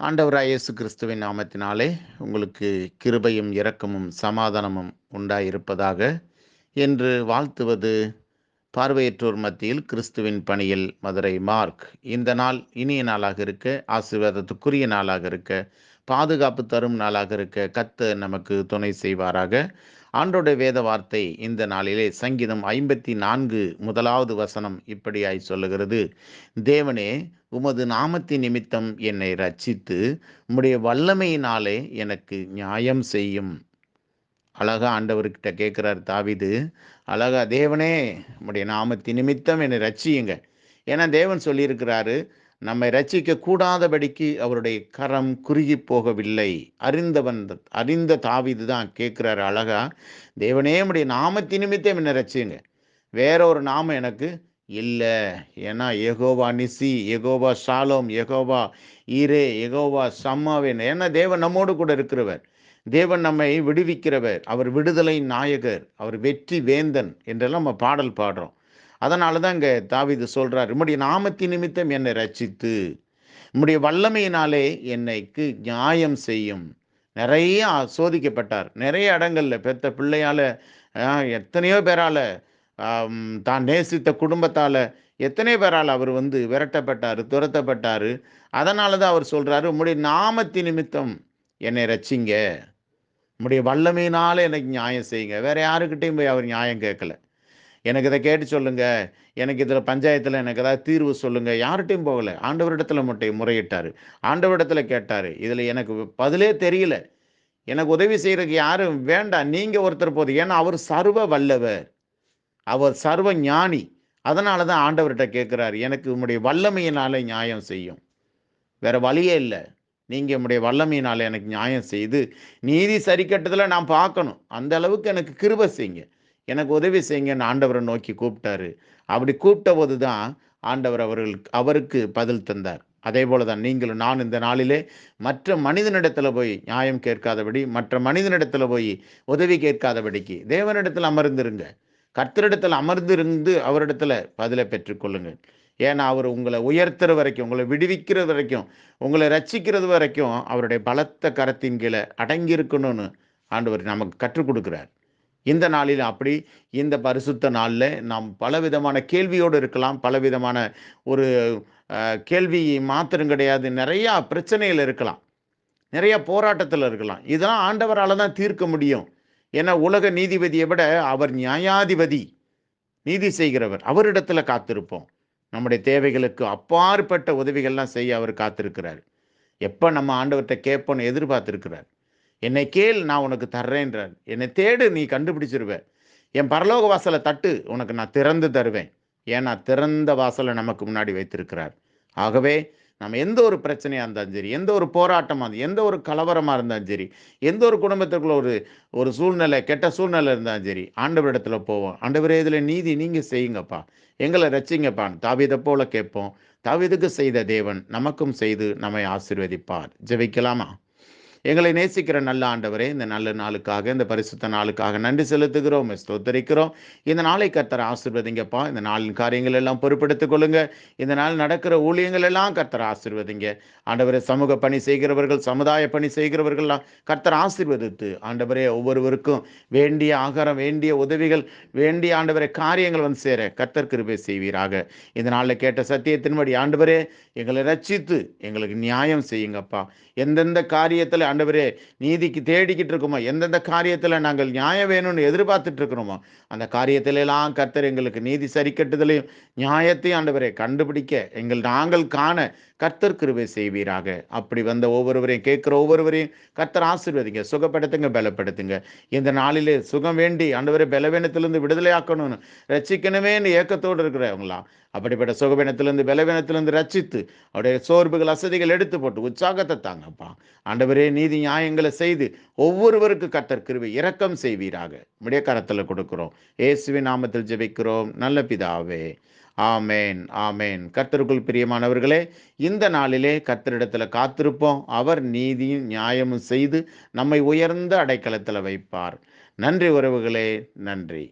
ஆண்டவராய் இயேசு கிறிஸ்துவின் நாமத்தினாலே உங்களுக்கு கிருபையும் இரக்கமும் சமாதானமும் உண்டாயிருப்பதாக என்று வாழ்த்துவது பார்வையற்றோர் மத்தியில் கிறிஸ்துவின் பணியில் மதுரை மார்க். இந்த நாள் இனிய நாளாக இருக்க ஆசீர்வாதத்துக்குரிய நாளாக இருக்க பாதுகாப்பு தரும் நாளாக இருக்க கத்த நமக்கு துணை செய்வாராக. ஆண்டோட வேத வார்த்தை இந்த நாளிலே சங்கீதம் ஐம்பத்தி நான்கு முதலாவது வசனம் இப்படியாய் சொல்லுகிறது. தேவனே உமது நாமத்தின் நிமித்தம் என்னை ரட்சித்து உம்முடைய வல்லமையினாலே எனக்கு நியாயம் செய்யும். அழகா ஆண்டவர்கிட்ட கேட்குறார் தாவிது. அழகா தேவனே உம்முடைய நாமத்தின் நிமித்தம் என்னை ரட்சியுங்க ஏன்னா தேவன் சொல்லியிருக்கிறாரு நம்மை ரட்சிக்க கூடாதபடிக்கு அவருடைய கரம் குறுகி போகவில்லை. அறிந்தவன் அறிந்த தாவிது தான் கேட்குறாரு அழகா தேவனே உடைய நாமத்தி நிமித்தம் என்னை ரட்சியுங்க. வேற ஒரு நாமம் எனக்கு இல்லை. ஏன்னா எகோவா நிசி எகோவா சாலோம் எகோவா ஈரே எகோவா சம்மாவேன் ஏன்னா தேவன் நம்மோடு கூட இருக்கிறவர். தேவன் நம்மை விடுவிக்கிறவர். அவர் விடுதலை நாயகர். அவர் வெற்றி வேந்தன் என்றெல்லாம் நம்ம பாடல் பாடுறோம். அதனால தான் இங்கே தாவிது சொல்கிறார் உம்முடைய நாமத்தின் நிமித்தம் என்னை ரச்சித்து உம்முடைய வல்லமையினாலே என்னைக்கு நியாயம் செய்யும். நிறைய சோதிக்கப்பட்டார். நிறைய இடங்களில் பெத்த பிள்ளையால் எத்தனையோ பேரால் தான் நேசித்த குடும்பத்தால் எத்தனையோ பேரால் அவர் வந்து விரட்டப்பட்டார் துரத்தப்பட்டார். அதனால தான் அவர் சொல்கிறாரு உம்முடைய நாமத்தி நிமித்தம் என்னை ரச்சிங்க உம்முடைய வல்லமையினால் எனக்கு நியாயம் செய்யுங்க. வேறு யாருக்கிட்டையும் போய் அவர் நியாயம் கேட்கல. எனக்கு இதை கேட்டு சொல்லுங்கள் எனக்கு இதில் பஞ்சாயத்தில் எனக்கு ஏதாவது தீர்வு சொல்லுங்கள் யார்கிட்டையும் போகலை. ஆண்டவரிடத்தில் மட்டும் முறையிட்டார். ஆண்டவரிடத்தில் கேட்டார். இதில் எனக்கு பதிலே தெரியல. எனக்கு உதவி செய்கிறதுக்கு யாரும் வேண்டாம். நீங்கள் ஒருத்தர் போது. ஏன்னா அவர் சர்வ வல்லவர். அவர் சர்வ ஞானி. அதனால தான் ஆண்டவர்கிட்ட கேட்குறாரு. எனக்கு உம்முடைய வல்லமையினால் நியாயம் செய்யும். வேறு வழியே இல்லை. நீங்கள் உம்முடைய வல்லமையினால் எனக்கு நியாயம் செய்து நீதி சரி கட்டத்தில் நான் பார்க்கணும். அந்த அளவுக்கு எனக்கு கிருப செய்யுங்க. எனக்கு உதவி செய்யுங்கன்னு ஆண்டவரை நோக்கி கூப்பிட்டாரு. அப்படி கூப்பிட்ட போது தான் ஆண்டவர் அவர்களுக்கு அவருக்கு பதில் தந்தார். அதே போல தான் நீங்களும் நான் இந்த நாளிலே மற்ற மனிதனிடத்தில் போய் நியாயம் கேட்காதபடி மற்ற மனிதனிடத்தில் போய் உதவி கேட்காதபடிக்கு தேவனிடத்தில் அமர்ந்திருங்க. கர்த்தரிடத்தில் அமர்ந்திருந்து அவரிடத்துல பதிலை பெற்றுக்கொள்ளுங்கள். ஏன்னா அவர் உங்களை உயர்த்துற வரைக்கும் உங்களை விடுவிக்கிறது வரைக்கும் உங்களை ரட்சிக்கிறது வரைக்கும் அவருடைய பலத்த கரத்தின் கீழே அடங்கி இருக்கணும்னு ஆண்டவர் நமக்கு கற்றுக் கொடுக்குறார். இந்த நாளில் அப்படி இந்த பரிசுத்த நாளில் நாம் பலவிதமான கேள்வியோடு இருக்கலாம் பலவிதமான ஒரு கேள்வி மாத்திரம் கிடையாது நிறையா பிரச்சனையில் இருக்கலாம் நிறைய போராட்டத்தில் இருக்கலாம். இதெல்லாம் ஆண்டவரால் தான் தீர்க்க முடியும். ஏன்னா உலக நீதிபதியை விட அவர் நியாயாதிபதி நீதி செய்கிறவர். அவரிடத்துல காத்திருப்போம். நம்முடைய தேவைகளுக்கு அப்பாற்பட்ட உதவிகள்லாம் செய்ய அவர் காத்திருக்கிறார். எப்போ நம்ம ஆண்டவர்கிட்ட கேட்போன்னு எதிர்பார்த்துருக்கிறார். என்னை கேள் நான் உனக்கு தர்றேன்றார். என்னை தேடு நீ கண்டுபிடிச்சிருவ என் பரலோக வாசலை தட்டு உனக்கு நான் திறந்து தருவேன். ஏன்னா திறந்த வாசலை நமக்கு முன்னாடி வைத்திருக்கிறார். ஆகவே நம்ம எந்த ஒரு பிரச்சனையாக இருந்தாலும் சரி எந்த ஒரு போராட்டமாக எந்த ஒரு கலவரமாக இருந்தாலும் சரி எந்த ஒரு குடும்பத்துக்குள்ள ஒரு ஒரு சூழ்நிலை கெட்ட சூழ்நிலை இருந்தாலும் சரி ஆண்டவரிடத்தில் போவோம். ஆண்டவரே இதில் நீதி நீங்கள் செய்யுங்கப்பா. எங்களை ரச்சிங்கப்பான்னு தாவிதை போல கேட்போம். தாவிதுக்கு செய்த தேவன் நமக்கும் செய்து நம்மை ஆசிர்வதிப்பார். ஜெபிக்கலாமா? எங்களை நேசிக்கிற நல்ல ஆண்டவரே இந்த நல்ல நாளுக்காக இந்த பரிசுத்த நாளுக்காக நன்றி செலுத்துகிறோம் ஸ்தோத்தரிக்கிறோம். இந்த நாளை கர்த்தர் ஆசிர்வதிங்கப்பா. இந்த நாளின் காரியங்கள் எல்லாம் பொறுப்படுத்திக் கொள்ளுங்க. இந்த நாள் நடக்கிற ஊழியங்கள் எல்லாம் கர்த்தர் ஆசிர்வதிங்க. ஆண்டவரே சமூக பணி செய்கிறவர்கள் சமுதாய பணி செய்கிறவர்கள்லாம் கர்த்தர் ஆசிர்வதித்து ஆண்டவரே ஒவ்வொருவருக்கும் வேண்டிய ஆகாரம் வேண்டிய உதவிகள் வேண்டிய ஆண்டவரை காரியங்கள் வந்து சேர கர்த்தர் கிருபை செய்வீராக. இந்த நாளில் கேட்ட சத்தியத்தின்படி ஆண்டவரே எங்களை ரச்சித்து எங்களுக்கு நியாயம் செய்யுங்கப்பா. எந்தெந்த காரியத்தில் ஆண்டவரே நீதிக்கு தேடிக்கிட்டு இருக்கோமோ? எந்தெந்த காரியத்தில் நாங்கள் நியாயம் வேணும்னு எதிர்பார்த்துட்டு இருக்கிறோமோ? அந்த காரியத்திலெல்லாம் கர்த்தர் எங்களுக்கு நீதி சரி கட்டுதலையும் நியாயத்தையும் ஆண்டவரே கண்டுபிடிக்க எங்கள் நாங்கள் காண கர்த்தர் கிருபை செய்வீராக. அப்படி வந்த ஒவ்வொருவரையும் கேட்குற ஒவ்வொருவரையும் கர்த்தர் ஆசீர்வதிங்க சுகப்படுத்துங்க பலப்படுத்துங்க. இந்த நாளிலே சுகம் வேண்டி ஆண்டவரை பலவீனத்திலிருந்து விடுதலையாக்கணும்னு ரசிக்கணுமேன்னு ஏக்கத்தோடு இருக்கிறவங்களா? அப்படிப்பட்ட சுகவீனத்திலிருந்து பலவீனத்திலிருந்து ரச்சித்து அவருடைய சோர்வுகள் அசதிகள் எடுத்து போட்டு உற்சாகத்தை தாங்கப்பா. ஆண்டவரே நீதி நியாயங்களை செய்து ஒவ்வொருவருக்கு கத்தர் கிருவை இரக்கம் செய்வீராக. முடிய கரத்தில் கொடுக்கிறோம். இயேசுவின் நாமத்தில் ஜெபிக்கிறோம். நல்ல பிதாவே. ஆமேன் ஆமேன். கர்த்தருக்குள் பிரியமானவர்களே இந்த நாளிலே கர்த்தரிடத்தில் காத்திருப்போம். அவர் நீதியும் நியாயமும் செய்து நம்மை உயர்ந்த அடைக்கலத்தில் வைப்பார். நன்றி உறவுகளே நன்றி.